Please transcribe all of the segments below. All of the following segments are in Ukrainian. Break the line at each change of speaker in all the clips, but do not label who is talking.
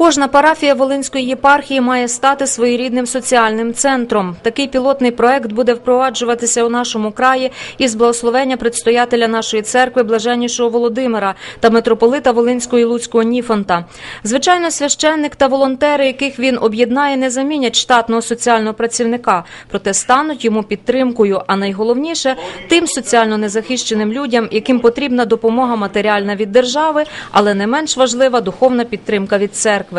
Кожна парафія Волинської єпархії має стати своєрідним соціальним центром. Такий пілотний проект буде впроваджуватися у нашому краї із благословення предстоятеля нашої церкви блаженнішого Володимира та митрополита Волинського і Луцького Ніфонта. Звичайно, священник та волонтери, яких він об'єднає, не замінять штатного соціального працівника, проте стануть йому підтримкою. А найголовніше тим соціально незахищеним людям, яким потрібна допомога матеріальна від держави, але не менш важлива духовна підтримка від церкви.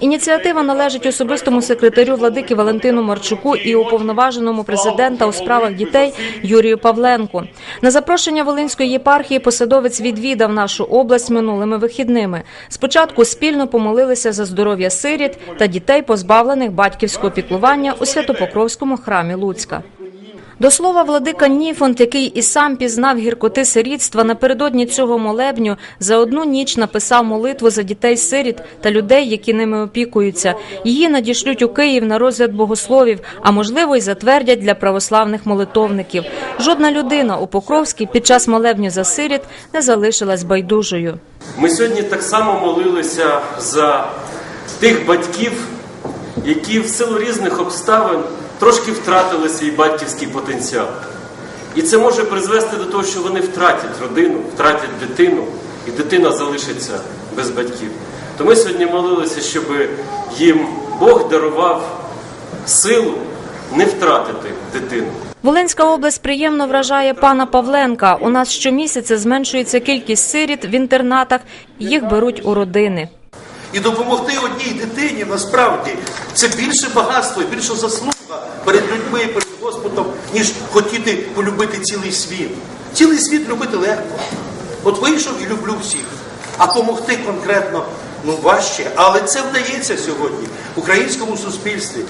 Ініціатива належить особистому секретарю владики Валентину Марчуку і уповноваженому президента у справах дітей Юрію Павленку. На запрошення Волинської єпархії посадовець відвідав нашу область минулими вихідними. Спочатку спільно помолилися за здоров'я сиріт та дітей, позбавлених батьківського піклування у Святопокровському храмі Луцька. До слова, владика Ніфонт, який і сам пізнав гіркоти сирітства, напередодні цього молебню за одну ніч написав молитву за дітей-сиріт та людей, які ними опікуються. Її надішлють у Київ на розгляд богословів, а можливо й затвердять для православних молитовників. Жодна людина у Покровській під час молебню за сиріт не залишилась байдужою.
Ми сьогодні так само молилися за тих батьків, які в силу різних обставин трошки втратили свій батьківський потенціал. І це може призвести до того, що вони втратять родину, втратять дитину, і дитина залишиться без батьків. То ми сьогодні молилися, щоб їм Бог дарував силу не втратити дитину.
Волинська область приємно вражає пана Павленка. У нас щомісяця зменшується кількість сиріт в інтернатах, їх беруть у родини.
І допомогти одній дитині насправді це більше багатство, більше заслуга перед людьми, перед Господом, ніж хотіти полюбити цілий світ. Цілий світ любити легко. От вийшов і люблю всіх. А помогти конкретно ну важче. Але це вдається сьогодні в українському суспільстві.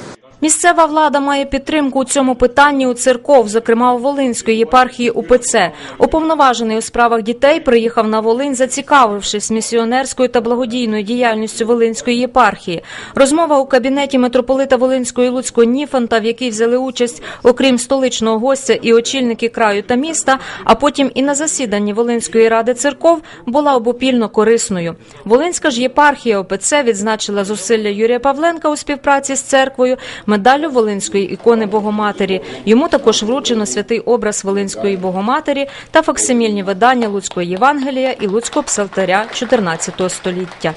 Місцева влада має підтримку у цьому питанні у церков, зокрема у Волинської єпархії УПЦ. Уповноважений у справах дітей приїхав на Волинь, зацікавившись місіонерською та благодійною діяльністю Волинської єпархії. Розмова у кабінеті митрополита Волинського і Ніфанта, в якій взяли участь, окрім столичного гостя і очільники краю та міста, а потім і на засіданні Волинської ради церков, була обопільно корисною. Волинська ж єпархія ОПЦ відзначила зусилля Юрія Павленка у співпраці з церквою медаллю Волинської ікони Богоматері. Йому також вручено святий образ Волинської Богоматері та факсимільні видання Луцького Євангелія і Луцького псалтаря 14 століття.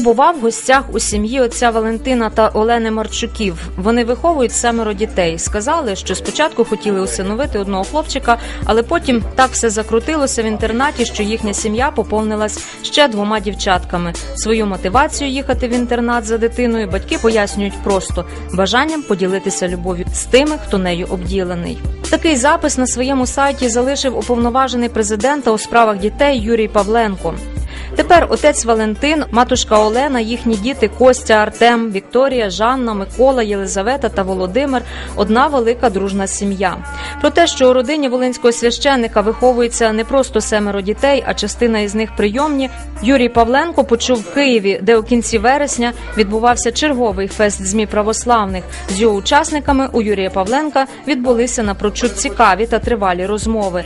Побував в гостях у сім'ї отця Валентина та Олени Марчуків. Вони виховують семеро дітей. Сказали, що спочатку хотіли усиновити одного хлопчика, але потім так все закрутилося в інтернаті, що їхня сім'я поповнилась ще двома дівчатками. Свою мотивацію їхати в інтернат за дитиною батьки пояснюють просто бажанням поділитися любов'ю з тими, хто нею обділений. Такий запис на своєму сайті залишив уповноважений президента у справах дітей Юрій Павленко. Тепер отець Валентин, матушка Олена, їхні діти Костя, Артем, Вікторія, Жанна, Микола, Єлизавета та Володимир одна велика дружна сім'я. Про те, що у родині волинського священника виховується не просто семеро дітей, а частина із них прийомні, Юрій Павленко почув в Києві, де у кінці вересня відбувався черговий фест змі православних. З його учасниками у Юрія Павленка відбулися напрочуд цікаві та тривалі розмови.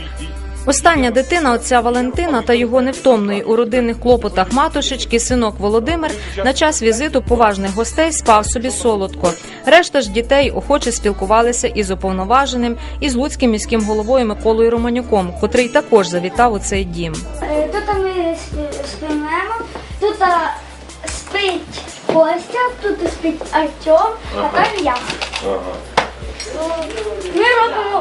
Остання дитина отця Валентина та його невтомної у родинних клопотах матушечки, синок Володимир, на час візиту поважних гостей спав собі солодко. Решта ж дітей охоче спілкувалися із уповноваженим і з луцьким міським головою Миколою Романюком, котрий також завітав у цей дім.
Е, Тут ми спі- тут спить Костя, тут спить Артем, а там я. Ми робимо.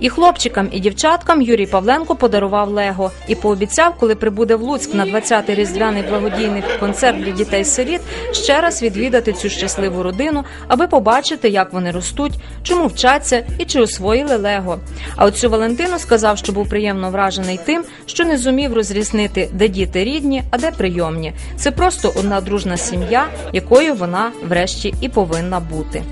І хлопчикам, і дівчаткам Юрій Павленко подарував Лего і пообіцяв, коли прибуде в Луцьк на 20-й різдвяний благодійний концерт для дітей-сиріт, ще раз відвідати цю щасливу родину, аби побачити, як вони ростуть, чому вчаться і чи освоїли Лего. А оцю Валентину сказав, що був приємно вражений тим, що не зумів розрізнити, де діти рідні, а де прийомні. Це просто одна дружна сім'я, якою вона врешті і повинна бути.